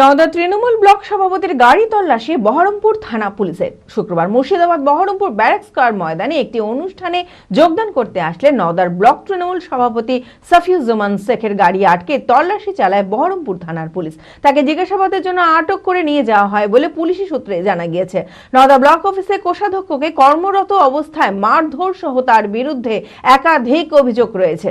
Nowda Trinamool block সভাপতির গাড়ি তল্লাশি বহরমপুর থানা পুলিশের শুক্রবার মুর্শিদাবাদ বহরমপুর ব্যারাক স্কয়ার ময়দানে একটি অনুষ্ঠানে যোগদান করতে আসলে নওদার ব্লক তৃণমূল সভাপতি সাফিউজ্জামান শেখের গাড়ি আটকে তল্লাশি চালায় বহরমপুর থানার পুলিশ। তাকে জিজ্ঞাসাবাদের জন্য আটক করে নিয়ে যাওয়া হয় বলে পুলিশি সূত্রে জানা গিয়েছে। নওদা ব্লক অফিসে কোষাধ্যক্ষকে কর্মরত অবস্থায় মারধর সহ তার বিরুদ্ধে একাধিক অভিযোগ রয়েছে।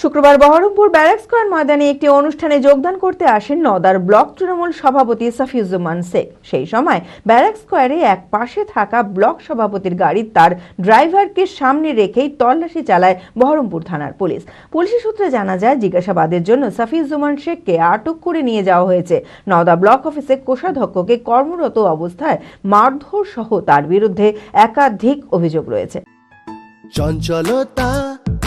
শুক্রবার বহরমপুর ব্যারাক স্কোয়ার ময়দানে একটি অনুষ্ঠানে যোগদান করতে আসেন নদার ব্লক তৃণমূল সভাপতি সাফিউজ্জামান শেখ। সেই সময় ব্যারাক স্কোয়ারে এক পাশে থাকা ব্লক সভাপতির গাড়ি তার ড্রাইভারকে সামনে রেখেই তল্লাশি চালায় বহরমপুর থানার পুলিশ। পুলিশি সূত্রে জানা যায়, জিজ্ঞাসাবাদের জন্য সাফিউজ্জামান শেখকে আটক করে নিয়ে যাওয়া হয়েছে। নওদা ব্লক অফিসে কোষাধ্যক্ষকে কর্মরত অবস্থায় মারধর সহ তার বিরুদ্ধে একাধিক অভিযোগ রয়েছে। চঞ্চলতা